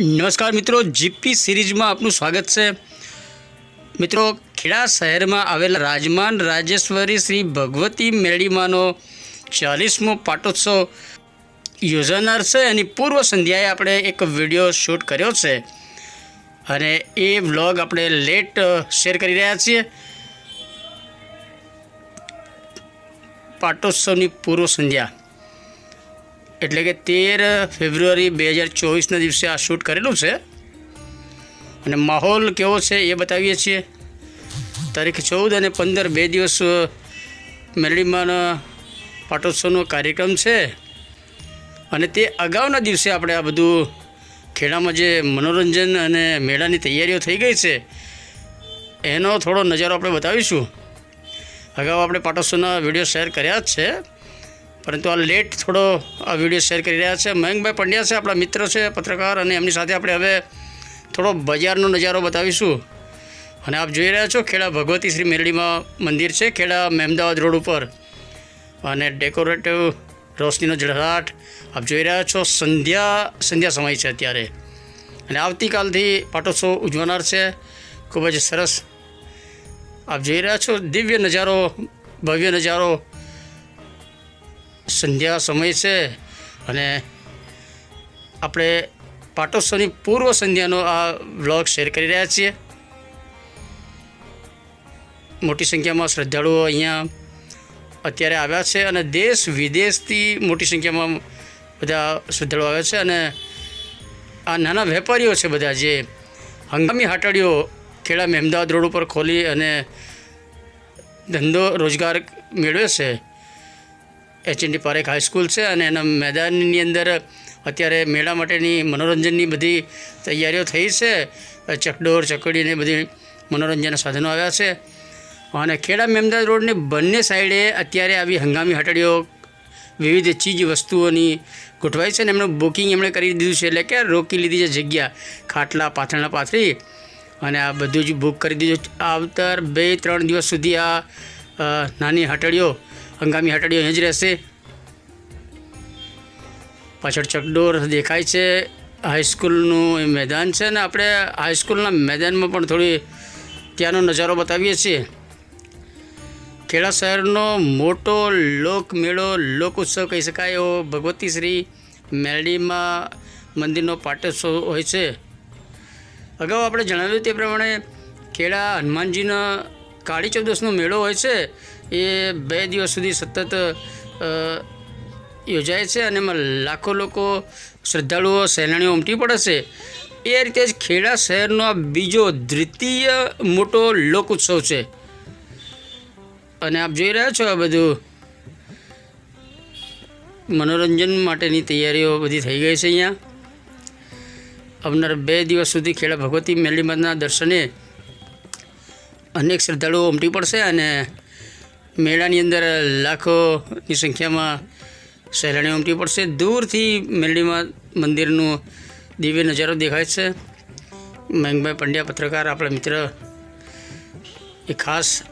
નમસ્કાર મિત્રો, જીપી સિરીઝમાં આપનું સ્વાગત છે. મિત્રો, ખેડા શહેરમાં આવેલા રાજમાન રાજેશ્વરી શ્રી ભગવતી મેળીમાનો ચાલીસમો પાટોત્સવ યોજાનાર છે. એની પૂર્વ સંધ્યાએ આપણે એક વીડિયો શૂટ કર્યો છે અને એ વ્લોગ આપણે લેટ શેર કરી રહ્યા છીએ. પાટોત્સવની પૂર્વ સંધ્યા. એટલે કે તેર ફેબ્રુઆરી બે હજાર ચોવીસના દિવસે આ શૂટ કરેલું છે. અને માહોલ કેવો છે એ બતાવીએ છીએ. તારીખ ચૌદ અને પંદર બે દિવસ મેરડીમાં પાટોત્સવનો કાર્યક્રમ છે. અને તે અગાઉના દિવસે આપણે આ બધું ખેડામાં જે મનોરંજન અને મેળાની તૈયારીઓ થઈ ગઈ છે, એનો થોડો નજારો આપણે બતાવીશું. અગાઉ આપણે પાટોત્સવના વીડિયો શેર કર્યા જ છે. પરંતુ આ લેટ થોડો આ વીડિયો શેર કરી રહ્યા છે. મયંકભાઈ પંડ્યા છે, આપણા મિત્ર છે, પત્રકાર, અને એમની સાથે આપણે હવે થોડો બજારનો નજારો બતાવીશું. અને આપ જોઈ રહ્યા છો, ખેડા ભગવતી શ્રી મેરડીમાં મંદિર છે, ખેડા મહેમદાવાદ રોડ ઉપર. અને ડેકોરેટિવ રોશનીનો ઝળહળાટ આપ જોઈ રહ્યા છો, સંધ્યા સંધ્યા સમય છે અત્યારે. અને આવતીકાલથી પાટોત્સવ ઉજવનાર છે. ખૂબ જ સરસ. આપ જોઈ રહ્યા છો, દિવ્ય નજારો, ભવ્ય નજારો સંધ્યા સમય છે અને આપણે પાટોત્સવની પૂર્વ સંધ્યાનો આ વ્લોગ શેર કરી રહ્યા છીએ. મોટી સંખ્યામાં શ્રદ્ધાળુઓ અહીંયા અત્યારે આવ્યા છે અને દેશ વિદેશથી મોટી સંખ્યામાં બધા શ્રદ્ધાળુઓ આવ્યા છે અને આ નાના વેપારીઓ છે બધા જે હંગામી હાટડીઓ ખેડા મહેમદાવાદ રોડ ઉપર ખોલી અને ધંધો રોજગાર મેળવે છે. એચએનડી પારેખ હાઈસ્કૂલ છે અને એના મેદાનની અંદર અત્યારે મેળા માટેની મનોરંજનની બધી તૈયારીઓ થઈ છે. ચકડોર ચકડીને બધી મનોરંજનના સાધનો આવ્યા છે. અને ખેડા મેમદાદ રોડની બંને સાઈડે અત્યારે આવી હંગામી હટડીઓ, વિવિધ ચીજ વસ્તુઓની ગોઠવાઈ છે અને એમનું બુકિંગ એમણે કરી દીધું છે એટલે કે રોકી લીધી છે જગ્યા. ખાટલા, પાથરણા, પાથરી અને આ બધું જ બુક કરી દીધું આવતર બે, ત્રણ દિવસ સુધી આ નાની હટડીઓ હંગામી હટડીઓ અહીં જ રહેશે. પાછળ ચકડોર દેખાય છે. હાઈસ્કૂલનું એ મેદાન છે ને આપણે હાઈસ્કૂલના મેદાનમાં પણ થોડી ત્યાંનો નજારો બતાવીએ છીએ. ખેડા શહેરનો મોટો લોકમેળો લોક ઉત્સવ કહી શકાય એવો ભગવતી શ્રી મેરડીમાં મંદિરનો પાટોત્સવ હોય છે. અગાઉ આપણે જણાવ્યું તે પ્રમાણે ખેડા હનુમાનજીનો કાળી ચૌદસનો મેળો હોય છે. એ બે દિવસ સુધી સતત યોજાય છે અને એમાં લાખો લોકો શ્રદ્ધાળુઓ, સહેલાણીઓ ઉમટી પડે છે. એ રીતે જ ખેડા શહેરનો આ બીજો દ્વિતીય મોટો લોક ઉત્સવ છે. અને આપ જોઈ રહ્યા છો આ બધું મનોરંજન માટેની તૈયારીઓ બધી થઈ ગઈ છે અહીંયા. આવનાર બે દિવસ સુધી ખેડા ભગવતી મેલીમાના દર્શને અનેક શ્રદ્ધાળુઓ ઉમટી પડશે અને મેળાની અંદર લાખોની સંખ્યામાં સહેલાણીઓ ઉમટી પડશે. દૂરથી મેરડીમાં મંદિરનું દિવ્ય નજારો દેખાય છે. મયંકભાઈ પંડ્યા પત્રકાર, આપણા મિત્ર. એ ખાસ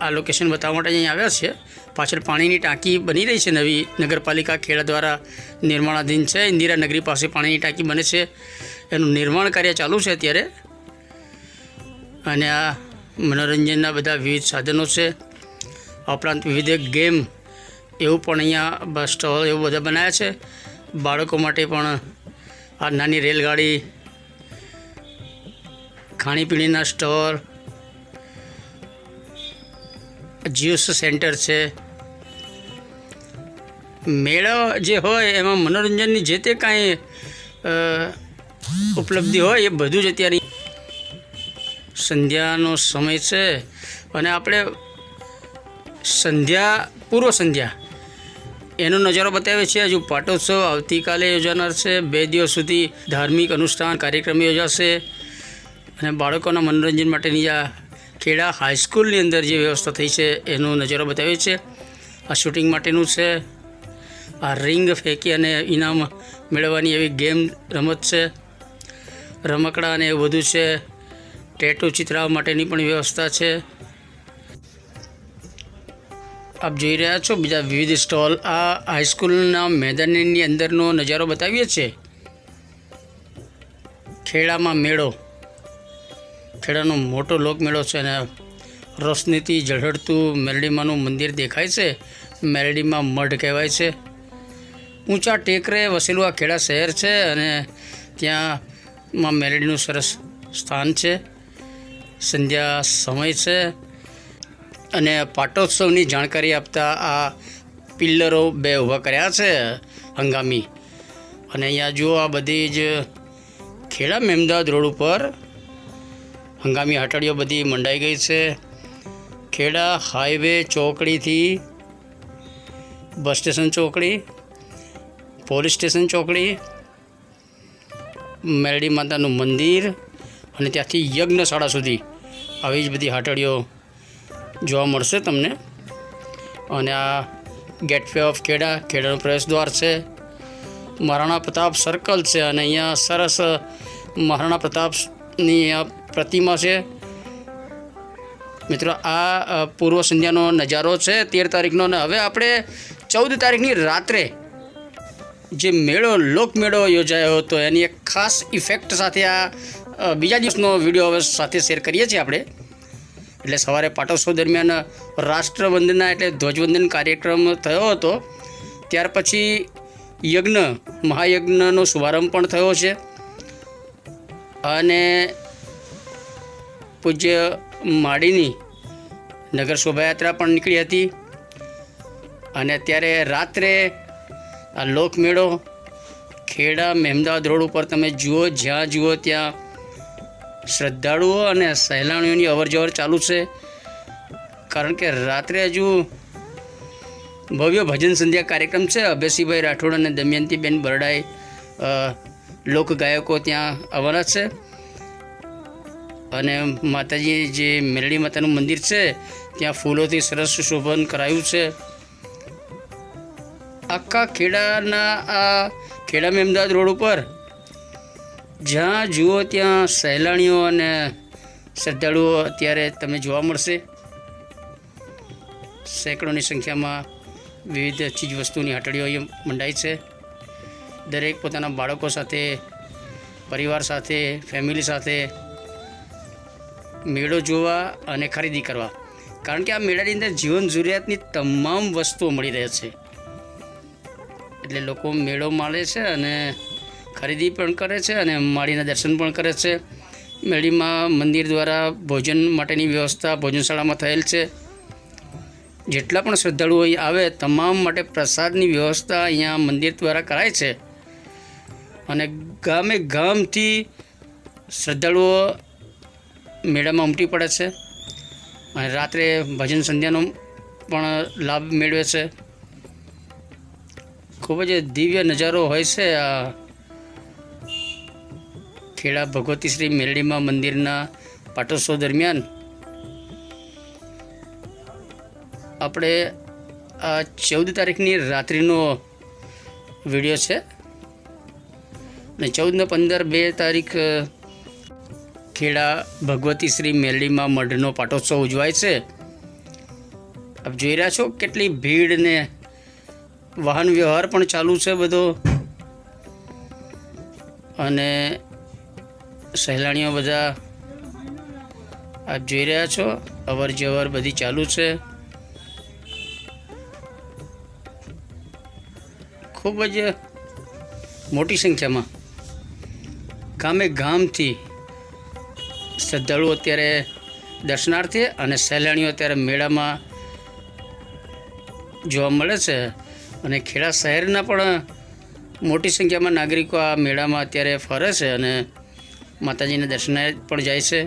આ લોકેશન બતાવવા માટે અહીં આવ્યા છે. પાછળ પાણીની ટાંકી બની રહી છે નવી. નગરપાલિકા ખેડા દ્વારા નિર્માણાધીન છે. ઇન્દિરા નગરી પાસે પાણીની ટાંકી બને છે. એનું નિર્માણ કાર્ય ચાલુ છે અત્યારે. અને આ મનોરંજનના બધા વિવિધ સાધનો છે. ઉપરાંત વિવિધ ગેમ એવું પણ અહીંયા સ્ટોલ એવું બધા બનાવ્યા છે. બાળકો માટે પણ આ નાની રેલગાડી, ખાણીપીણીના સ્ટોલ જ્યુસ સેન્ટર છે. મેળો જે હોય એમાં મનોરંજનની જે તે કાંઈ ઉપલબ્ધિ હોય એ બધું જ અત્યારે સંધ્યાનો સમય છે. અને આપણે સંધ્યા, પૂર્વ સંધ્યા. એનો નજારો બતાવે છે, હજુ પાટોત્સવ આવતીકાલે યોજાનાર છે. બે દિવસ સુધી ધાર્મિક અનુષ્ઠાન કાર્યક્રમ યોજાશે. અને બાળકોના મનોરંજન માટેની આ ખેડા હાઈસ્કૂલની અંદર જે વ્યવસ્થા થઈ છે, એનો નજારો બતાવે છે. આ શૂટિંગ માટેનું છે. આ રિંગ ફેંકી અને ઇનામ મેળવવાની એવી ગેમ રમત છે. રમકડા અને એવું બધું છે. ટેટુ ચિતરાવ માટેની પણ વ્યવસ્થા છે. આપ જોઈ રહ્યા છો બીજા વિવિધ સ્ટોલ. આ હાઈસ્કૂલના મેદાનની અંદરનો નજારો બતાવીએ છીએ ખેડામાં મેળો. ખેડાનો મોટો લોકમેળો છે અને રોશનીથી ઝળહળતું મેરડીમાનું મંદિર દેખાય છે. મેરડીમાં મઢ કહેવાય છે. ઊંચા ટેકરે વસેલું આ ખેડા શહેર છે અને ત્યાં મેરડીનું સરસ સ્થાન છે. સંધ્યા સમય છે. અને પાટોત્સવની જાણકારી આપતા આ પિલ્લરો બે ઊભા કર્યા છે હંગામી. અને અહીંયા જુઓ આ બધી જ ખેડા મેમદાદ રોડ ઉપર હંગામી હટાડીઓ બધી મંડાઈ ગઈ છે. ખેડા હાઈવે ચોકડીથી બસ સ્ટેશન ચોકડી, પોલીસ સ્ટેશન ચોકડી મેરડી માતાનું મંદિર અને ત્યાંથી યજ્ઞશાળા સુધી આવી જ બધી હાટડીઓ જોવા મળશે તમને. અને આ ગેટવે ઓફ ખેડા ખેડાનું પ્રવેશદ્વાર છે. મહારાણા પ્રતાપ સર્કલ છે અને અહીંયા સરસ મહારાણા પ્રતાપની પ્રતિમા છે. મિત્રો, આ પૂર્વ સંધ્યાનો નજારો છે તેર તારીખનો અને હવે આપણે ચૌદ તારીખની રાત્રે જે મેળો લોકમેળો યોજાયો હતો, એની એક ખાસ ઇફેક્ટ સાથે આ બીજા દિવસનો વીડિયો હવે સાથે શેર કરીએ છીએ આપણે. એટલે સવારે પાટોત્સવ દરમિયાન રાષ્ટ્રવંદના એટલે ધ્વજવંદન કાર્યક્રમ થયો હતો. ત્યાર પછી યજ્ઞ, મહાયજ્ઞનો શુભારંભ પણ થયો છે. અને પૂજ્ય માડીની નગર શોભાયાત્રા પણ નીકળી હતી. અને ત્યારે રાત્રે આ લોકમેળો ખેડા, મહેમદાવાદ રોડ ઉપર તમે જુઓ, જ્યાં જુઓ ત્યાં શ્રદ્ધાળુઓ અને સહેલાણીઓની અવરજવર ચાલુ છે. કારણ કે રાત્રે હજુ ભવ્ય ભજન સંધ્યા કાર્યક્રમ છે. અભેસીભાઈ રાઠોડ અને દમયંતીબેન બરડાઈ અ, લોક ગાયકો ત્યાં આવવાના છે. અને માતાજી જે મેરડી માતાનું મંદિર છે ત્યાં ફૂલોથી સરસ શોભન કરાયું છે. આખા ખેડાના આ ખેડા મેમદાદ રોડ ઉપર જ્યાં જુઓ ત્યાં સહેલાણીઓ અને શ્રદ્ધાળુઓ અત્યારે તમને જોવા મળશે. સેંકડોની સંખ્યામાં વિવિધ ચીજ વસ્તુની હાટડીઓ અહીં મંડાઈ છે. દરેક પોતાના બાળકો સાથે, પરિવાર સાથે, ફેમિલી સાથે મેળો જોવા અને ખરીદી કરવા. કારણ કે આ મેળાની અંદર જીવન જરૂરિયાતની તમામ વસ્તુઓ મળી રહે છે. એટલે લોકો મેળો માણે છે અને ખરીદી પણ કરે છે અને માળીના દર્શન પણ કરે છે. મેળીમાં મંદિર દ્વારા ભોજન માટેની વ્યવસ્થા ભોજનશાળામાં થયેલ છે. જેટલા પણ શ્રદ્ધાળુઓ આવે, તમામ માટે પ્રસાદની વ્યવસ્થા અહીંયા મંદિર દ્વારા કરાય છે. અને ગામે ગામથી શ્રદ્ધાળુઓ મેળામાં ઉમટી પડે છે. અને રાત્રે ભજન સંધ્યાનો પણ લાભ મેળવે છે. ખૂબ જ દિવ્ય નજારો હોય છે આ ખેડા ભગવતી શ્રી મેરડીમાં મંદિરના પાટોત્સવ દરમિયાન આપણે આ ચૌદ તારીખની રાત્રિનો વીડિયો છે ને ચૌદ ને પંદર બે તારીખ ખેડા ભગવતી શ્રી મેરડીમાં મઢનો પાટોત્સવ ઉજવાય છે. આપ જોઈ રહ્યા છો કેટલી ભીડ ને વાહન વ્યવહાર પણ ચાલુ છે બધો. અને સહેલાણીઓ બધા આપ જોઈ રહ્યા છો. અવર જવર બધી ચાલુ છે. ખૂબ જ મોટી સંખ્યામાં ગામે ગામથી શ્રદ્ધાળુઓ અત્યારે દર્શનાર્થે અને સહેલાણીઓ અત્યારે મેળામાં જોવા મળે છે. અને ખેડા શહેરના પણ મોટી સંખ્યામાં નાગરિકો આ મેળામાં અત્યારે ફરે છે અને માતાજીના દર્શને પણ જાય છે.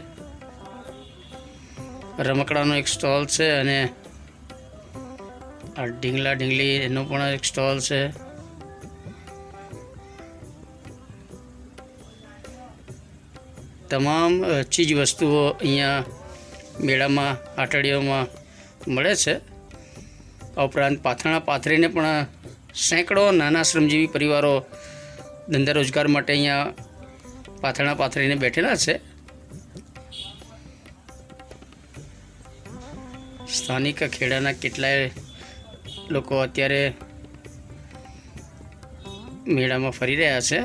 રમકડાનો એક સ્ટોલ છે અને આ ઢીંગલા ઢીંગલી એનો પણ એક સ્ટોલ છે. તમામ ચીજ વસ્તુઓ અહીંયા મેળામાં આટડીઓમાં મળે છે. આ ઉપરાંત પાથરણા પાથરીને પણ સેંકડો નાના શ્રમજીવી પરિવારો ધંધા રોજગાર માટે અહીંયા પાથરણા પાથરીને બેઠેલા છે. સ્થાનિક ખેડાના કેટલાય લોકો અત્યારે મેળામાં ફરી રહ્યા છે.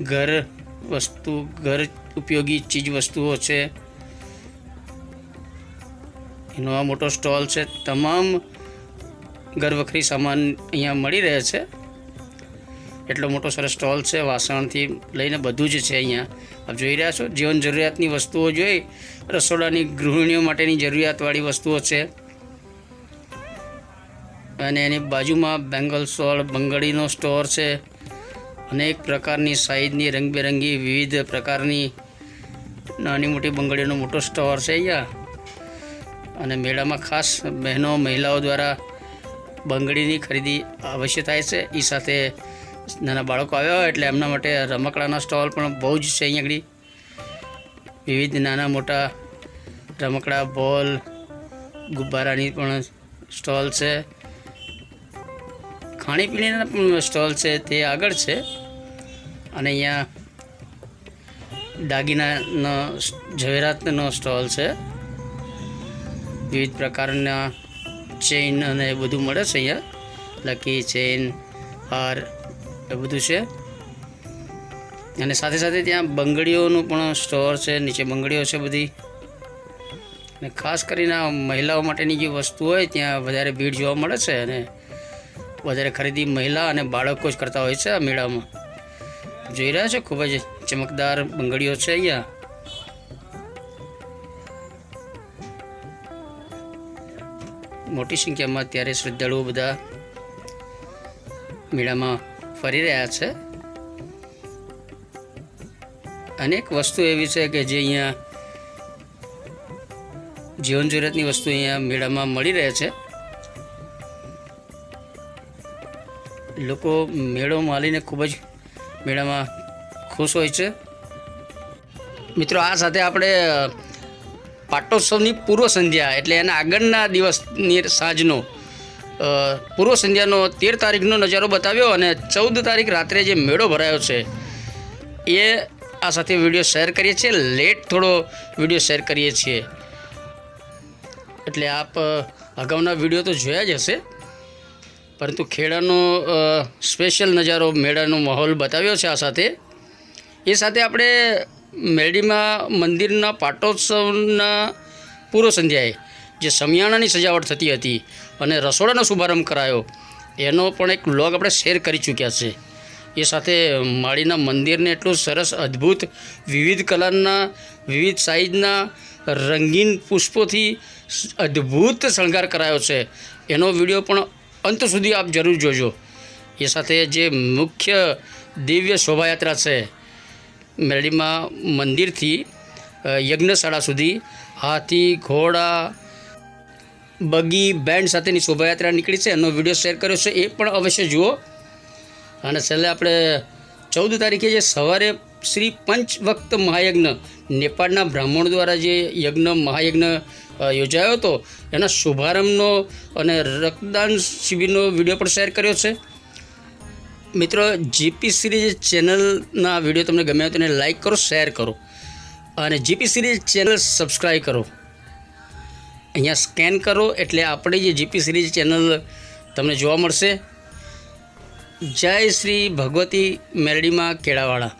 ઘર વસ્તુ, ઘર ઉપયોગી ચીજ વસ્તુઓ છે. એનો આ મોટો સ્ટોલ છે. તમામ ઘરવખરી સામાન અહીંયા મળી રહે છે. એટલો મોટો સરસ સ્ટોલ છે, વાસણથી લઈને બધું જ છે અહીંયા. આપ જોઈ રહ્યા છો, જીવન જરૂરિયાતની વસ્તુઓ જોઈ, રસોડાની ગૃહિણીઓ માટેની જરૂરિયાતવાળી વસ્તુઓ છે. અને એની બાજુમાં બેંગલ સ્ટોલ બંગડીનો સ્ટોર છે. અનેક પ્રકારની સાઈઝની રંગબેરંગી, વિવિધ પ્રકારની નાની મોટી બંગડીનો મોટો સ્ટોર છે અહીંયા. અને મેળામાં ખાસ બહેનો, મહિલાઓ દ્વારા બંગડીની ખરીદી અવશ્ય થાય છે. એ સાથે નાના બાળકો આવ્યા હોય એટલે એમના માટે રમકડાના સ્ટોલ પણ બહુ જ છે અહીંયા વિવિધ નાના મોટા રમકડા, બોલ, ગુબ્બારાની પણ સ્ટોલ છે. ખાણીપીણીના પણ સ્ટોલ છે, તે આગળ છે. અને અહીંયા દાગીનાનો ઝવેરાતનો સ્ટોલ છે. વિવિધ પ્રકારના ચેઇન અને બધું મળે છે અહીંયા. લકી ચેઇન, હાર એ બધું છે. અને સાથે સાથે ત્યાં બંગડીઓનું પણ સ્ટોર છે, નીચે બંગડીઓ છે બધી. અને ખાસ કરીને મહિલાઓ માટેની જે વસ્તુ હોય ત્યાં વધારે ભીડ જોવા મળે છે અને વધારે ખરીદી મહિલા અને બાળકો જ કરતા હોય છે આ મેળામાં. જોઈ રહ્યા છે? ખૂબ જ ચમકદાર બંગડીઓ છે અહીંયા. મોટી સંખ્યામાં અત્યારે શ્રદ્ધાળુઓ બધા મેળામાં ફરી રહ્યા છે. અનેક વસ્તુ એવી છે કે જે અહીંયા જીવન જરૂરિયાતની વસ્તુ અહીંયા મેળામાં મળી રહે છે. લોકો મેળો માલીને ખૂબ જ મેળામાં ખુશ હોય છે. મિત્રો, આ સાથે આપણે પાટોત્સવની પૂર્વ સંધ્યા એટલે એના આગળના દિવસની સાંજનો પૂર્વ સંધ્યાનો તેર તારીખનો નજારો બતાવ્યો અને ચૌદ તારીખ રાત્રે જે મેળો ભરાયો છે, એ આ સાથે વીડિયો શેર કરીએ છીએ. લેટ થોડો વીડિયો શેર કરીએ છીએ. એટલે આપ અગાઉના વીડિયો તો જોયા જ હશે. પરંતુ ખેડાનો સ્પેશિયલ નજારો, મેળાનો માહોલ બતાવ્યો છે આ સાથે. એ સાથે આપણે મેરડીમાં મંદિરના પાટોત્સવના પૂર્વ સંધ્યાએ જે સમિયાણાની સજાવટ થતી હતી અને રસોડાનો શુભારંભ કરાયો, એનો પણ એક બ્લોગ આપણે શેર કરી ચૂક્યા છે. એ સાથે માળીના મંદિરને એટલું સરસ, અદ્ભુત, વિવિધ કલરના, વિવિધ સાઇઝના રંગીન પુષ્પોથી અદ્ભુત શણગાર કરાયો છે. એનો વીડિયો પણ અંત સુધી આપ જરૂર જોજો. એ સાથે જે મુખ્ય દિવ્ય શોભાયાત્રા છે, મેરડીમાં મંદિરથી યજ્ઞશાળા સુધી, હાથી, ઘોડા બગી બેન્ડ સાથેની શોભાયાત્રા નીકળી છે. એનો વીડિયો શેર કર્યો છે. એ પણ અવશ્ય જુઓ. અને છેલ્લે આપણે ચૌદ તારીખે જે સવારે શ્રી પંચવક્ત મહાયજ્ઞ, નેપાળના બ્રાહ્મણ દ્વારા જે યજ્ઞ, મહાયજ્ઞ યોજાયો હતો, એના શુભારંભનો અને રક્તદાન શિબિરનો વીડિયો પણ શેર કર્યો છે. મિત્રો જીપી સિરીઝ ચેનલના વીડિયો તમને ગમ્યા હોય તેને લાઈક કરો શેર કરો. અને જીપી સિરીઝ ચેનલ સબસ્ક્રાઈબ કરો. અહીંયા સ્કેન કરો એટલે આપણી જે જીપી સિરીઝ ચેનલ તમને જોવા મળશે. જય શ્રી ભગવતી મેરડીમાં કેળાવાળા.